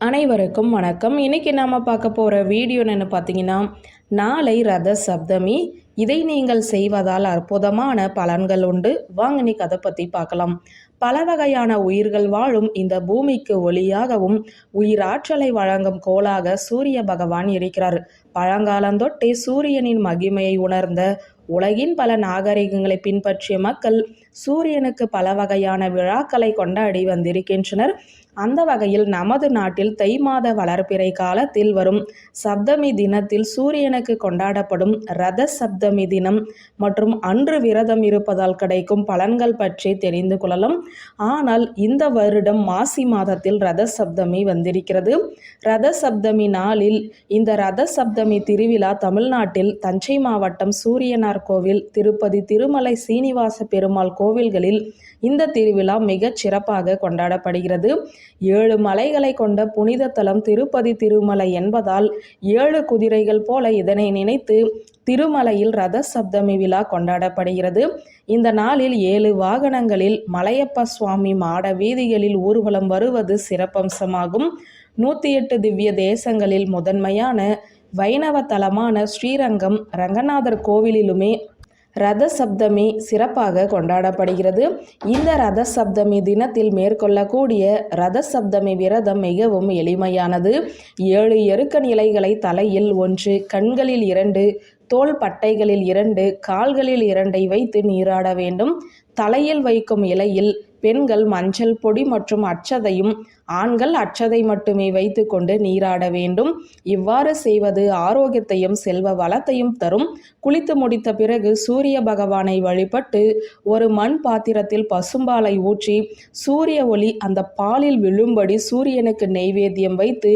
அனைவருக்கும் வணக்கம். இன்றைக்கி நாம் பார்க்க போகிற வீடியோன்னு பார்த்தீங்கன்னா நாளை ரத சப்தமி இதை நீங்கள் செய்வதால் அற்புதமான பலன்கள் உண்டு. வாங்க நீ கதை பற்றி பார்க்கலாம். பல வகையான உயிர்கள் வாழும் இந்த பூமிக்கு ஒளியாகவும் உயிராற்றலை வழங்கும் கோளாக சூரிய பகவான் இருக்கிறார். பழங்காலந்தொட்டே சூரியனின் மகிமையை உணர்ந்த உலகின் பல நாகரிகங்களை பின்பற்றிய மக்கள் சூரியனுக்கு பல வகையான விழாக்களை கொண்டாடி வந்திருக்கின்றனர். அந்த வகையில் நமது நாட்டில் தை மாத வளர்ப்பிறை காலத்தில் வரும் சப்தமி தினத்தில் சூரியனுக்கு கொண்டாடப்படும் ரத சப்த சப்தமி தினம் மற்றும் அன்று விரதம் இருப்பதால் கிடைக்கும் பலன்கள் பற்றி தெரிந்து கொள்ளலாம். ஆனால் இந்த வருடம் மாசி மாதத்தில் ரத சப்தமி வந்திருக்கிறது. ரத சப்தமி நாளில் இந்த ரத சப்தமி திருவிழா தமிழ்நாட்டில் தஞ்சை மாவட்டம் சூரியனார் கோவில் திருப்பதி திருமலை சீனிவாச பெருமாள் கோவில்களில் இந்த திருவிழா மிகச் சிறப்பாக கொண்டாடப்படுகிறது. ஏழு மலைகளை கொண்ட புனித தலம் திருப்பதி திருமலை என்பதால் ஏழு குதிரைகள் போல இதனை நினைத்து திருமலையில் ரத சப்தமி விழா கொண்டாடப்படுகிறது. இந்த நாளில் ஏழு வாகனங்களில் மலையப்ப சுவாமி மாட வீதிகளில் ஊர்வலம் வருவது சிறப்பம்சமாகும். நூற்றி எட்டு திவ்ய தேசங்களில் முதன்மையான வைணவ தலமான ஸ்ரீரங்கம் ரங்கநாதர் கோவிலிலுமே ரத சப்தமி சிறப்பாக கொண்டாடப்படுகிறது. இந்த ரத சப்தமி தினத்தில் மேற்கொள்ளக்கூடிய ரத சப்தமி விரதம் மிகவும் எளிமையானது. ஏழு எருக்க நிலைகளை தலையில் ஒன்று கண்களில் இரண்டு தோல் பட்டைகளில் இரண்டு கால்களில் இரண்டை வைத்து நீராட வேண்டும். தலையில் வைக்கும் இலையில் பெண்கள் மஞ்சள் பொடி மற்றும் அச்சதையும் ஆண்கள் அச்சதை மட்டுமே வைத்துக்கொண்டு நீராட வேண்டும். இவ்வாறு செய்வது ஆரோக்கியத்தையும் செல்வ வளத்தையும் தரும். குளித்து முடித்த பிறகு சூரிய பகவானை வழிபட்டு ஒரு மண் பாத்திரத்தில் பசும்பாலை ஊற்றி சூரிய ஒளி அந்த பாலில் விழும்படி சூரியனுக்கு நெய்வேத்தியம் வைத்து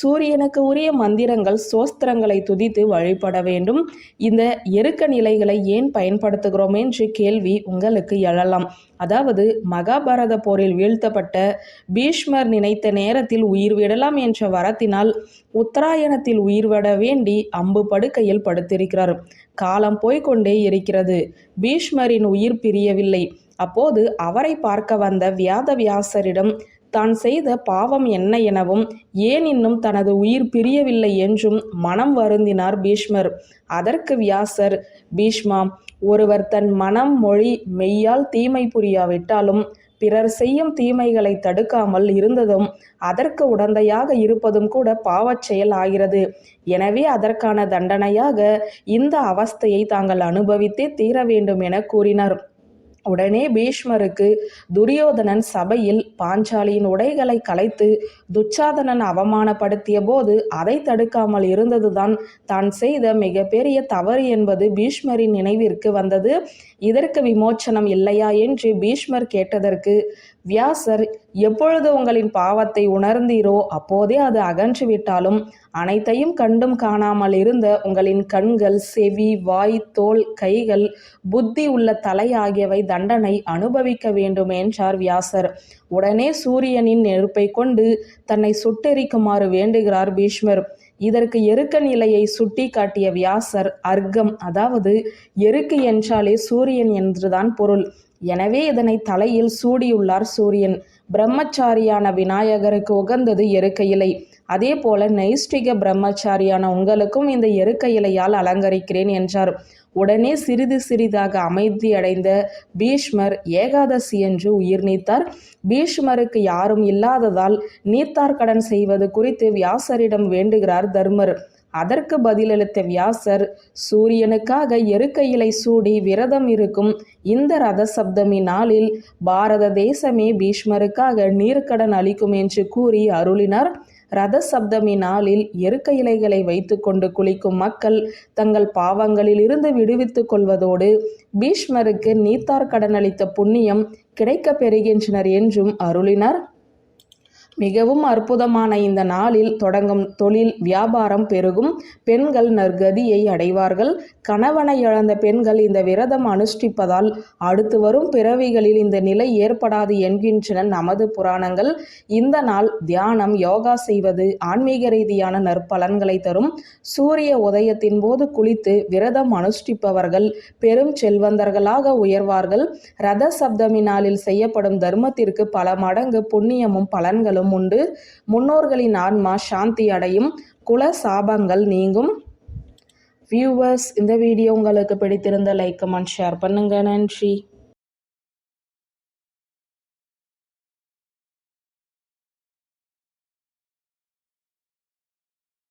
சூரியனுக்கு உரிய மந்திரங்கள் சோஸ்திரங்களை துதித்து வழிபட வேண்டும். இந்த எருக்க நிலைகளை ஏன் பயன்படுத்துகிறோம் என்று கேள்வி உங்களுக்கு எழலாம். அதாவது மக மகாபாரத போரில் வீழ்த்தப்பட்ட பீஷ்மர் நினைத்த நேரத்தில் உயிர் விடலாம் என்ற வரத்தினால் உத்தராயணத்தில் உயிர் விட வேண்டி அம்பு படுக்கையில் படுத்திருக்கிறார். காலம் போய்கொண்டே இருக்கிறது. பீஷ்மரின் உயிர் பிரியவில்லை. அப்போது அவரை பார்க்க வந்த வியாத வியாசரிடம் தான் செய்த பாவம் என்ன எனவும் ஏன் இன்னும் தனது உயிர் பிரியவில்லை என்றும் மனம் வருந்தினார் பீஷ்மர். அதற்கு வியாசர் பீஷ்மா ஒருவர் தன் மனம் மொழி மெய்யால் தீமை புரியாவிட்டாலும் பிறர் செய்யும் தீமைகளை தடுக்காமல் இருந்ததும் அதற்கு உடந்தையாக இருப்பதும் கூட பாவச் செயல் ஆகிறது. எனவே அதற்கான தண்டனையாக இந்த அவஸ்தையை தாங்கள் அனுபவித்தே தீர வேண்டும் என கூறினார். உடனே பீஷ்மருக்கு துரியோதனன் சபையில் பாஞ்சாலியின் உடைகளை கலைத்து துச்சாதனன் அவமானப்படுத்திய போது அதை தடுக்காமல் இருந்ததுதான் தான் செய்த மிகப்பெரிய தவறு என்பது பீஷ்மரின் நினைவிற்கு வந்தது. இதற்கு விமோச்சனம் இல்லையா என்று பீஷ்மர் கேட்டதற்கு வியாசர் எப்பொழுது உங்களின் பாவத்தை உணர்ந்தீரோ அப்போதே அது அகன்றுவிட்டாலும் அனைத்தையும் கண்டும் காணாமல் இருந்த உங்களின் கண்கள் செவி வாய் தோல் கைகள் புத்தி உள்ள தலை ஆகியவை தண்டனை அனுபவிக்க வேண்டும் என்றார் வியாசர். உடனே சூரியனின் நெருப்பை கொண்டு தன்னை சுட்டெரிக்குமாறு வேண்டுகிறார் பீஷ்மர். இதற்கு எருக்க நிலையை சுட்டி காட்டிய வியாசர் அர்க்கம் அதாவது எருக்கு என்றாலே சூரியன் என்றுதான் பொருள். எனவே இதனை தலையில் சூடியுள்ளார் சூரியன். பிரம்மச்சாரியான விநாயகருக்கு உகந்தது எருக்க இலை. அதே போல நைஷ்டிக பிரம்மச்சாரியான உங்களுக்கும் இந்த எருக்க இலையால் அலங்கரிக்கிறேன் என்றார். உடனே சிறிது சிறிதாக அமைதியடைந்த பீஷ்மர் ஏகாதசி என்று உயிர் நீத்தார். பீஷ்மருக்கு யாரும் இல்லாததால் நீத்தார் கடன் செய்வது குறித்து வியாசரிடம் வேண்டுகிறார் தர்மர். அதற்கு பதிலளித்த வியாசர் சூரியனுக்காக எருக்கையிலை சூடி விரதம் இருக்கும். இந்த ரத சப்தமி நாளில் பாரத தேசமே பீஷ்மருக்காக நீர்க்கடன் அளிக்கும் என்று கூறி அருளினார். ரத சப்தமி நாளில் எருக்க இலைகளை வைத்துக்கொண்டு குளிக்கும் மக்கள் தங்கள் பாவங்களில் இருந்து விடுவித்துக் கொள்வதோடு பீஷ்மருக்கு நீத்தார் கடன் அளித்த புண்ணியம் கிடைக்கப் பெறுகின்றனர் என்றும் அருளினார். மிகவும் அற்புதமான இந்த நாளில் தொடங்கும் தொழில் வியாபாரம் பெருகும். பெண்கள் நற்கதியை அடைவார்கள். கணவனை இழந்த பெண்கள் இந்த விரதம் அனுஷ்டிப்பதால் அடுத்து வரும் பிறவிகளில் இந்த நிலை ஏற்படாது என்கின்றன நமது புராணங்கள். இந்த நாள் தியானம் யோகா செய்வது ஆன்மீக ரீதியான நற்பலன்களை தரும். சூரிய உதயத்தின் போது குளித்து விரதம் அனுஷ்டிப்பவர்கள் பெரும் செல்வந்தர்களாக உயர்வார்கள். ரத சப்தமி நாளில் செய்யப்படும் தர்மத்திற்கு பல மடங்கு புண்ணியமும் பலன்களும் பலன்களும் உண்டு. முன்னோர்களின் ஆன்மா சாந்தி அடையும். குல சாபங்கள் நீங்கும். வியூவர்ஸ் இந்த வீடியோ உங்களுக்கு பிடித்திருந்த லைக் கமெண்ட் ஷேர் பண்ணுங்க. நன்றி.